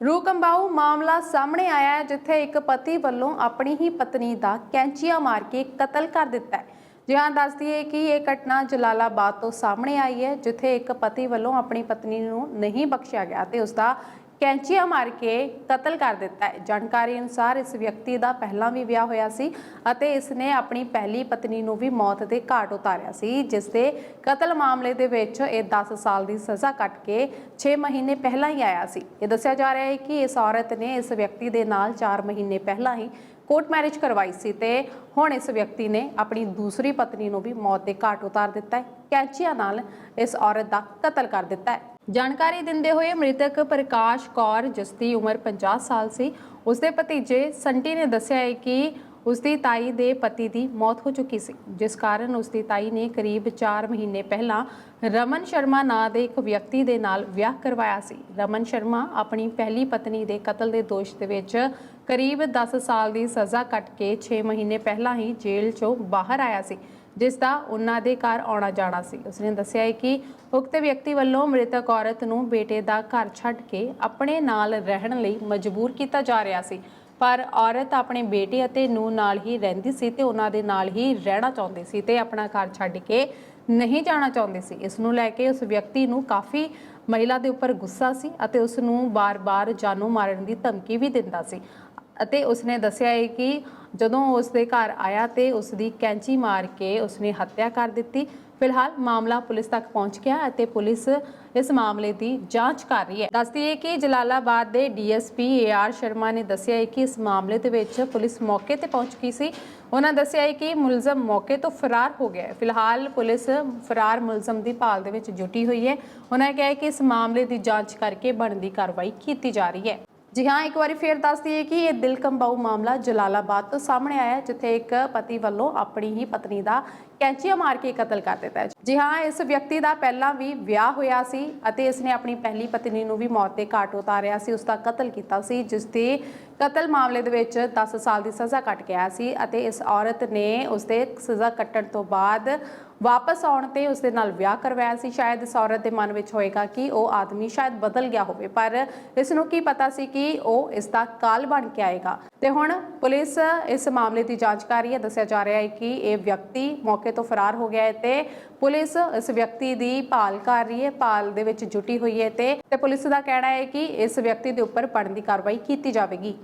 ਰੂਕੰਬਾਊ ਮਾਮਲਾ ਸਾਹਮਣੇ ਆਇਆ ਹੈ, ਜਿੱਥੇ ਇੱਕ ਪਤੀ ਵੱਲੋਂ ਆਪਣੀ ਹੀ ਪਤਨੀ ਦਾ ਕੈਂਚੀਆਂ ਮਾਰ ਕੇ ਕਤਲ ਕਰ ਦਿੱਤਾ ਹੈ। ਜਿਹਾਂ ਦੱਸਦੀ ਹੈ ਕਿ ਇਹ ਘਟਨਾ ਜਲਾਲਾਬਾਦ ਤੋਂ ਸਾਹਮਣੇ ਆਈ ਹੈ, ਜਿੱਥੇ ਇੱਕ ਪਤੀ ਵੱਲੋਂ ਆਪਣੀ ਪਤਨੀ ਨੂੰ ਨਹੀਂ ਬਖਸ਼ਿਆ ਗਿਆ ਤੇ ਉਸ ਦਾ ਕੈਂਚੀਆਂ ਮਾਰ ਕੇ ਕਤਲ ਕਰ ਦਿੱਤਾ ਹੈ। ਜਾਣਕਾਰੀ ਅਨੁਸਾਰ ਇਸ ਵਿਅਕਤੀ ਦਾ ਪਹਿਲਾਂ ਵੀ ਵਿਆਹ ਹੋਇਆ ਸੀ ਅਤੇ ਇਸ ਨੇ ਆਪਣੀ ਪਹਿਲੀ ਪਤਨੀ ਨੂੰ ਵੀ ਮੌਤ ਦੇ ਘਾਟ ਉਤਾਰਿਆ ਸੀ ਜਿਸ ਦੇ ਕਤਲ ਮਾਮਲੇ ਦੇ ਵਿੱਚ ਇਹ 10 ਸਾਲ ਦੀ ਸਜ਼ਾ ਕੱਟ ਕੇ 6 ਮਹੀਨੇ ਪਹਿਲਾਂ ਹੀ ਆਇਆ ਸੀ। ਇਹ ਦੱਸਿਆ ਜਾ ਰਿਹਾ ਹੈ ਕਿ ਇਸ ਔਰਤ ਨੇ ਇਸ ਵਿਅਕਤੀ ਦੇ ਨਾਲ 4 ਮਹੀਨੇ ਪਹਿਲਾਂ ਹੀ ਕੋਰਟ ਮੈਰਿਜ ਕਰਵਾਈ ਸੀ ਤੇ ਹੁਣ ਇਸ ਵਿਅਕਤੀ ਨੇ ਆਪਣੀ ਦੂਸਰੀ ਪਤਨੀ ਨੂੰ ਵੀ ਮੌਤ ਦੇ ਘਾਟ ਉਤਾਰ ਦਿੱਤਾ ਹੈ। ਕੈਂਚੀਆਂ ਨਾਲ ਇਸ ਔਰਤ ਦਾ ਕਤਲ ਕਰ ਦਿੱਤਾ ਹੈ। ਜਾਣਕਾਰੀ ਦਿੰਦੇ ਹੋਏ ਮ੍ਰਿਤਕ ਪ੍ਰਕਾਸ਼ ਕੌਰ, ਜਿਸ ਦੀ ਉਮਰ 50 ਸਾਲ ਸੀ ਉਸਦੇ ਭਤੀਜੇ ਸੰਟੀ ਨੇ ਦੱਸਿਆ ਹੈ ਕਿ ਉਸਦੀ ਤਾਈ ਦੇ ਪਤੀ ਦੀ ਮੌਤ ਹੋ ਚੁੱਕੀ ਸੀ, ਜਿਸ ਕਾਰਨ ਉਸਦੀ ਤਾਈ ਨੇ ਕਰੀਬ 4 ਮਹੀਨੇ ਪਹਿਲਾਂ ਰਮਨ ਸ਼ਰਮਾ ਨਾਂ ਦੇ ਇੱਕ ਵਿਅਕਤੀ ਦੇ ਨਾਲ ਵਿਆਹ ਕਰਵਾਇਆ ਸੀ। ਰਮਨ ਸ਼ਰਮਾ ਆਪਣੀ ਪਹਿਲੀ ਪਤਨੀ ਦੇ ਕਤਲ ਦੇ ਦੋਸ਼ ਦੇ ਵਿੱਚ ਕਰੀਬ 10 ਸਾਲ ਦੀ ਸਜ਼ਾ ਕੱਟ ਕੇ 6 ਮਹੀਨੇ ਪਹਿਲਾਂ ਹੀ ਜੇਲ੍ਹ ਚੋਂ ਬਾਹਰ ਆਇਆ ਸੀ, ਜਿਸ ਦਾ ਉਹਨਾਂ ਦੇ ਘਰ ਆਉਣਾ ਜਾਣਾ ਸੀ। ਉਸਨੇ ਦੱਸਿਆ ਹੈ ਕਿ ਉਕਤ ਵਿਅਕਤੀ ਵੱਲੋਂ ਮ੍ਰਿਤਕ ਔਰਤ ਨੂੰ ਬੇਟੇ ਦਾ ਘਰ ਛੱਡ ਕੇ ਆਪਣੇ ਨਾਲ ਰਹਿਣ ਲਈ ਮਜਬੂਰ ਕੀਤਾ ਜਾ ਰਿਹਾ ਸੀ। ਪਰ ਔਰਤ ਆਪਣੇ ਬੇਟੇ ਅਤੇ ਨੂੰ ਨਾਲ ਹੀ ਰਹਿੰਦੀ ਸੀ ਤੇ ਉਹਨਾਂ ਦੇ ਨਾਲ ਹੀ ਰਹਿਣਾ ਚਾਹੁੰਦੀ ਸੀ ਤੇ ਆਪਣਾ ਘਰ ਛੱਡ ਕੇ ਨਹੀਂ ਜਾਣਾ ਚਾਹੁੰਦੀ ਸੀ। ਇਸ ਨੂੰ ਲੈ ਕੇ ਉਸ ਵਿਅਕਤੀ ਨੂੰ ਕਾਫੀ ਮਹਿਲਾ ਦੇ ਉੱਪਰ ਗੁੱਸਾ ਸੀ ਅਤੇ ਉਸ ਨੂੰ ਬਾਰ-ਬਾਰ ਜਾਨੋਂ ਮਾਰਨ ਦੀ ਧਮਕੀ ਵੀ ਦਿੰਦਾ ਸੀ। ਅਤੇ ਉਸਨੇ ਦੱਸਿਆ ਹੈ ਕਿ ਜਦੋਂ ਉਸ ਦੇ ਘਰ ਆਇਆ ਤੇ ਉਸ ਦੀ ਕੈਂਚੀ ਮਾਰ ਕੇ ਉਸਨੇ ਹੱਤਿਆ ਕਰ ਦਿੱਤੀ। ਫਿਲਹਾਲ ਮਾਮਲਾ ਪੁਲਿਸ ਤੱਕ ਪਹੁੰਚ ਗਿਆ ਅਤੇ ਪੁਲਿਸ ਇਸ ਮਾਮਲੇ ਦੀ ਜਾਂਚ ਕਰ ਰਹੀ ਹੈ। ਦੱਸਦੀ ਹੈ ਕਿ ਜਲਾਲਾਬਾਦ ਦੇ ਡੀਐਸਪੀ ਏਆਰ ਸ਼ਰਮਾ ਨੇ ਦੱਸਿਆ ਹੈ ਕਿ ਇਸ ਮਾਮਲੇ ਦੇ ਵਿੱਚ ਪੁਲਿਸ ਮੌਕੇ ਤੇ ਪਹੁੰਚ ਗਈ ਸੀ। ਉਹਨਾਂ ਦੱਸਿਆ ਹੈ ਕਿ ਮੁਲਜ਼ਮ ਮੌਕੇ ਤੋਂ ਫਰਾਰ ਹੋ ਗਿਆ ਹੈ। ਫਿਲਹਾਲ ਪੁਲਿਸ ਫਰਾਰ ਮੁਲਜ਼ਮ ਦੀ ਭਾਲ ਦੇ ਵਿੱਚ ਜੁਟੀ ਹੋਈ ਹੈ। ਉਹਨਾਂ ਕਿਹਾ ਹੈ ਕਿ ਇਸ ਮਾਮਲੇ ਦੀ ਜਾਂਚ ਕਰਕੇ ਬਣਦੀ ਕਾਰਵਾਈ ਕੀਤੀ ਜਾ ਰਹੀ ਹੈ। ਜੀ ਹਾਂ, ਇੱਕ ਵਾਰੀ ਫੇਰ ਦੱਸ ਦਈਏ ਕਿ ਇਹ ਦਿਲ ਕੰਬਾਊ ਮਾਮਲਾ ਜਲਾਲਾਬਾਦ ਤੋਂ ਸਾਹਮਣੇ ਆਇਆ ਜਿੱਥੇ ਇੱਕ ਪਤੀ ਵੱਲੋਂ ਆਪਣੀ ਹੀ ਪਤਨੀ ਦਾ ਕੈਂਚੀਆਂ ਮਾਰ ਕੇ ਕਤਲ ਕਰ ਦਿੱਤਾ ਹੈ। ਜੀ ਹਾਂ, ਇਸ ਵਿਅਕਤੀ ਦਾ ਪਹਿਲਾਂ ਵੀ ਵਿਆਹ ਹੋਇਆ ਸੀ ਅਤੇ ਇਸ ਨੇ ਆਪਣੀ ਪਹਿਲੀ ਪਤਨੀ ਨੂੰ ਵੀ ਮੌਤ ਦੇ ਘਾਟ ਉਤਾਰਿਆ ਸੀ। ਉਸ ਦਾ ਕਤਲ ਕੀਤਾ ਸੀ, ਜਿਸ ਦੇ ਕਤਲ ਮਾਮਲੇ ਦੇ ਵਿੱਚ 10 ਸਾਲ ਦੀ ਸਜ਼ਾ ਕੱਟ ਗਿਆ ਸੀ ਅਤੇ ਇਸ ਔਰਤ ਨੇ ਉਸ ਦੇ ਸਜ਼ਾ ਕੱਟਣ ਤੋਂ ਬਾਅਦ ਵਾਪਸ ਆਉਣ ਤੇ ਉਸ ਦੇ ਨਾਲ ਵਿਆਹ ਕਰਵਾਇਆ ਸੀ। ਸ਼ਾਇਦ ਇਸ ਔਰਤ ਦੇ ਮਨ ਵਿੱਚ ਹੋਏਗਾ ਕਿ ਉਹ ਆਦਮੀ ਸ਼ਾਇਦ ਬਦਲ ਗਿਆ ਹੋਵੇ, ਪਰ ਇਸ ਨੂੰ ਕੀ ਪਤਾ ਸੀ ਕਿ ਉਹ ਇਸ ਦਾ ਕਾਲ ਬਣ ਕੇ ਆਏਗਾ। ਤੇ ਹੁਣ ਪੁਲਿਸ ਇਸ ਮਾਮਲੇ ਦੀ ਜਾਂਚ ਕਰ ਰਹੀ ਹੈ। ਦੱਸਿਆ ਜਾ ਰਿਹਾ ਹੈ ਕਿ ਇਹ ਵਿਅਕਤੀ ਮੌਕੇ ਤੋਂ ਫਰਾਰ ਹੋ ਗਿਆ ਹੈ ਤੇ ਪੁਲਿਸ ਇਸ ਵਿਅਕਤੀ ਦੀ ਭਾਲ ਕਰ ਰਹੀ ਹੈ। ਭਾਲ ਦੇ ਵਿੱਚ ਜੁਟੀ ਹੋਈ ਹੈ ਤੇ ਪੁਲਿਸ ਦਾ ਕਹਿਣਾ ਹੈ ਕਿ ਇਸ ਵਿਅਕਤੀ ਦੇ ਉੱਪਰ ਬਣਦੀ ਕਾਰਵਾਈ ਕੀਤੀ ਜਾਵੇਗੀ।